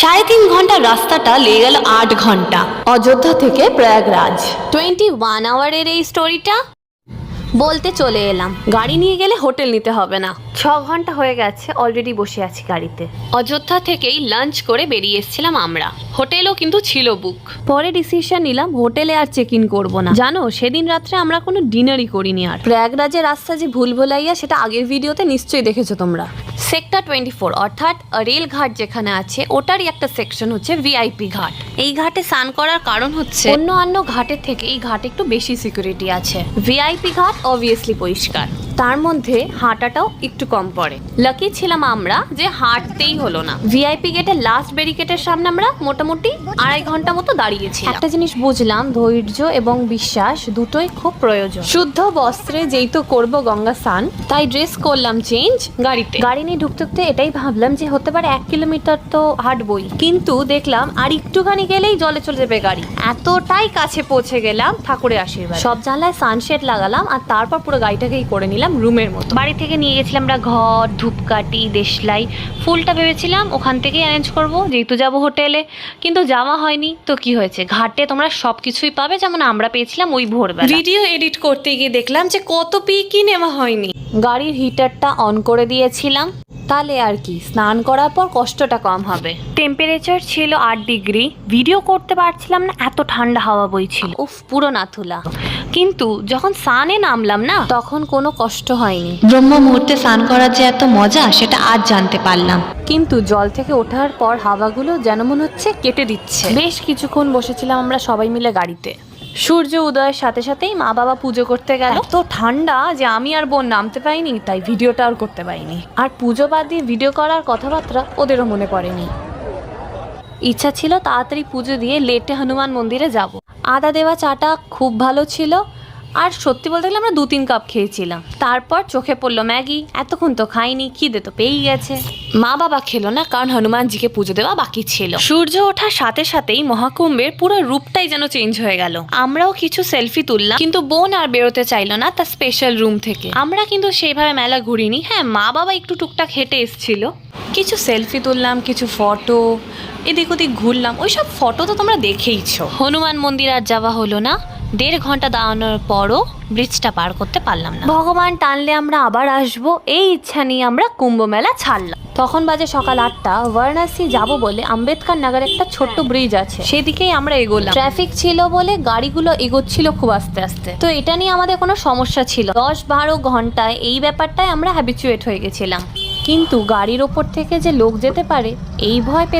সাড়ে তিন ঘণ্টার রাস্তাটা লেগে গেল আট ঘণ্টা। অযোধ্যা থেকে প্রয়াগরাজ। টোয়েন্টি ওয়ান আওয়ারের এই স্টোরিটা? বলতে চলে এলাম। গাড়ি নিয়ে গেলে হোটেল নিতে হবে না। ছ ঘণ্টা হয়ে গেছে অলরেডি বসে আছি গাড়িতে। অযোধ্যা থেকেই লাঞ্চ করে বেরিয়ে এসেছিলাম আমরা। হোটেলও কিন্তু ছিল বুক। পরে ডিসিশন নিলাম হোটেলে আর চেক ইন করব না। জানো সেদিন রাত্রে আমরা কোনো ডিনারই করিনি আর। প্রয়াগরাজের রাস্তা যে ভুল ভুলাইয়া সেটা আগের ভিডিওতে নিশ্চয়ই দেখেছ তোমরা। সেক্টর টোয়েন্টি ফোর অর্থাৎ রেল ঘাট যেখানে আছে ওটারই একটা সেকশন হচ্ছে ভিআইপি ঘাট। এই ঘাটে স্নান করার কারণ হচ্ছে অন্য অন্য ঘাটের থেকে এই ঘাটে একটু বেশি সিকিউরিটি আছে। ভিআইপি ঘাট অবভিয়াসলি পরিষ্কার। তার মধ্যে হাঁটাটাও একটু কম পড়ে। লাকি ছিলাম আমরা যে হাঁটতেই হলো না। ভিআইপি গেটের লাস্ট ব্যারিকেটের সামনে আমরা মোটামুটি আড়াই ঘণ্টা মতো দাঁড়িয়েছি একটা জিনিস বুঝলাম ধৈর্য এবং বিশ্বাস দুটোই খুব প্রয়োজন। শুদ্ধ বস্ত্রে যেই তো করব গঙ্গা স্নান তাই ড্রেস করলাম চেঞ্জ গাড়িতে। গাড়ি নিয়ে ঢুকতে ঢুকতে এটাই ভাবলাম যে হতে পারে এক কিলোমিটার তো হাঁটবই। কিন্তু দেখলাম আর একটুখানি গেলেই জলে চলে যাবে গাড়ি। এতটাই কাছে পৌঁছে গেলাম ঠাকুরের আশীর্বাদ। সব জানলায় সানশেড লাগালাম আর তারপর পুরো গাড়িটাকেই করে নিলাম। রুমের মতো। বাড়ি থেকে নিয়ে গেছিলাম আমরা ঘর ধূপকাঠি দেশলাই। ফুলটা ভেবেছিলাম ওখান থেকেই অ্যারেঞ্জ করব যেহেতু যাব হোটেলে। কিন্তু যাওয়া হয়নি তো কি হয়েছে? ঘাটে তোমরা সব কিছুই পাবে যেমন আমরা পেয়েছিলাম ওই ভোরবেলা। ভিডিও এডিট করতে গিয়ে দেখলাম যে কত পিকই নেওয়া হয়নি। গাড়ির হিটারটা অন করে দিয়েছিলাম তাহলে আর কি স্নান করার পর কষ্টটা কম হবে। টেম্পারেচার ছিল আট ডিগ্রি ভিডিও করতে পারছিলাম না এত ঠান্ডা হাওয়া বইছিল। উফ পুরো নাথুলা। কিন্তু যখন সানে নামলাম না তখন কোনো কষ্ট হয়নি। ব্রহ্ম মুহূর্তে স্নান করার যে এত মজা সেটা আজ জানতে পারলাম। কিন্তু জল থেকে ওঠার পর হাওয়াগুলো যেন মনে হচ্ছে কেটে দিচ্ছে। বেশ কিছুক্ষণ বসেছিলাম আমরা সবাই মিলে গাড়িতে। সূর্য উদয়ের সাথে সাথেই মা বাবা পুজো করতে গেল। তো ঠান্ডা যে আমি আর বোন নামতে পাইনি তাই ভিডিওটা আর করতে পারিনি। আর পুজো বাদ দিয়ে ভিডিও করার কথাবার্তা ওদেরও মনে পড়েনি। ইচ্ছা ছিল তাড়াতাড়ি পুজো দিয়ে লেটে হনুমান মন্দিরে যাব। আদা দেওয়া চাটা খুব ভালো ছিল। আর সত্যি বলতে গেলে আমরা দু তিন কাপ খেয়েছিলাম। তারপর চোখে পড়ল ম্যাগি। এতক্ষণ তো খাইনি, খিদে তো পেয়েই গেছে। মা বাবা খেলো না, কারণ হনুমানজিকে পুজো দেওয়া বাকি ছিল। সূর্য ওঠার সাথে সাথেই মহাকুম্ভের পুরো রূপটাই যেন চেঞ্জ হয়ে গেল। আমরাও কিছু সেলফি তুললাম, কিন্তু বোন আর বেরোতে চাইলো না তার স্পেশাল রুম থেকে। আমরা কিন্তু সেইভাবে মেলা ঘুরিনি। হ্যাঁ মা বাবা একটু টুকটাক হেঁটে এসেছিল। কিছু সেলফি তুললাম কিছু ফটো এদিক ওদিক ঘুরলাম। ওই সব ফটো তো তোমরা দেখেইছো। হনুমান মন্দির আর যাওয়া হলো না। দেড় ঘণ্টা দাঁড়ানোর পরও ব্রিজটা পার করতে পারলাম না। ভগবান টানলে আমরা আবার আসব এই ইচ্ছা নিয়ে আমরা কুম্ভ মেলা ছাড়লাম। তখন বাজে সকাল আটটা বারাণসী যাব বলে আম্বেদকর নগর একটা ছোট্ট ব্রিজ আছে। সেদিকেই আমরা এগোলাম। ট্রাফিক ছিল বলে গাড়িগুলো এগোচ্ছিল খুব আস্তে আস্তে। তো এটা নিয়ে আমাদের কোনো সমস্যা ছিল দশ বারো ঘন্টায় এই ব্যাপারটায় আমরা হ্যাবিচুয়েট হয়ে গেছিলাম। কিন্তু গাড়ির ওপর থেকে যে লোক যেতে পারে এই ভয় পেতে